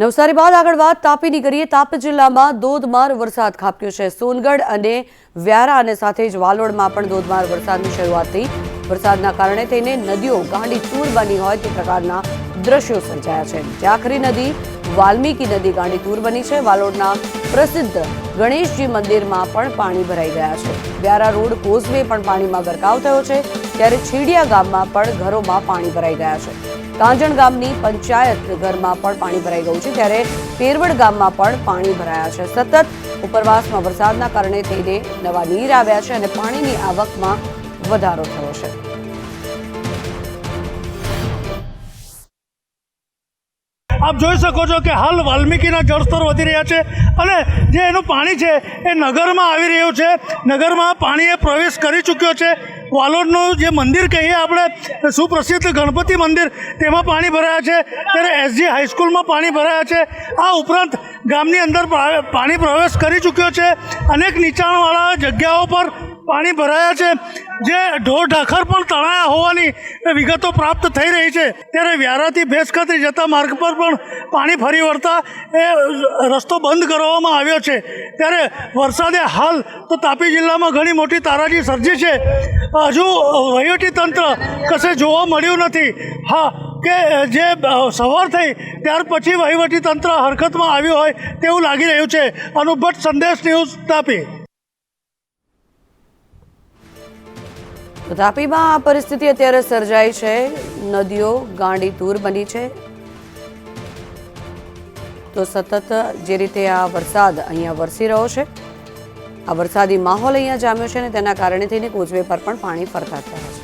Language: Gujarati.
નવસારી બાદ આગળ વાત તાપીની કરીએ. તાપી જિલ્લામાં ધોધમાર વરસાદ ખાબક્યો છે. સોનગઢ અને વ્યારા અને સાથે જ વાલોડમાં પણ ધોધમાર વરસાદની શરૂઆત થઈ. વરસાદના કારણે થઈને નદીઓ ગાંડી ચૂર બની હોય તે પ્રકારના દ્રશ્યો સર્જાયા છે. જાખરી નદી, વાલ્મીકી નદી ગાંડી તૂર બની છે. વાલોડના પ્રસિદ્ધ ગણેશજી મંદિરમાં પણ પાણી ભરાઈ ગયા છે. વ્યારા રોડ કોઝવે પણ પાણીમાં ગરકાવ થયો છે. ત્યારે છીડિયા ગામમાં પણ ઘરોમાં પાણી ભરાઈ ગયા છે. કાંજણ ગામની પંચાયત ઘરમાં પણ પાણી ભરાઈ ગયું છે ત્યારે પેરવડ ગામમાં પણ પાણી ભરાયા છે. સતત ઉપરવાસમાં વરસાદના કારણે થઈને નવા નીર આવ્યા છે અને પાણીની આવકમાં વધારો થયો છે. આપ જોઈ શકો છો કે હાલ વાલ્મીકીના જળસ્તર વધી રહ્યા છે અને જે એનું પાણી છે એ નગરમાં આવી રહ્યું છે. નગરમાં પાણીએ પ્રવેશ કરી ચૂક્યો છે. વાલોડનું જે મંદિર કહીએ આપણે સુપ્રસિદ્ધ ગણપતિ મંદિર, તેમાં પાણી ભરાયા છે. ત્યારે એસજી હાઈસ્કૂલમાં પાણી ભરાયા છે. આ ઉપરાંત ગામની અંદર પાણી પ્રવેશ કરી ચૂક્યો છે. અનેક નીચાણવાળા જગ્યાઓ પર પાણી ભરાયા છે. જે ઢોર ઢાખર પણ તણાયા હોવાની વિગતો પ્રાપ્ત થઈ રહી છે. ત્યારે વ્યારાથી ભેંસખતરી જતા માર્ગ પર પણ પાણી ફરી વળતા એ રસ્તો બંધ કરવામાં આવ્યો છે. ત્યારે વરસાદે હાલ તો તાપી જિલ્લામાં ઘણી મોટી તારાજી સર્જી છે. હજુ વહીવટી તંત્ર કશે જોવા મળ્યું નથી. હા, કે જે સવાર થઈ ત્યાર પછી વહીવટી તંત્ર હરકતમાં આવ્યું હોય તેવું લાગી રહ્યું છે. અનુભટ સંદેશ ન્યૂઝ તાપી. તાપીમાં આ પરિસ્થિતિ અત્યારે સર્જાઈ છે. નદીઓ ગાંડી દૂર બની છે. તો સતત જે રીતે આ વરસાદ અહીંયા વરસી રહ્યો છે, આ વરસાદી માહોલ અહીંયા જામ્યો છે અને તેના કારણે થઈને કોચવે પર પણ પાણી ફરતા થયા છે.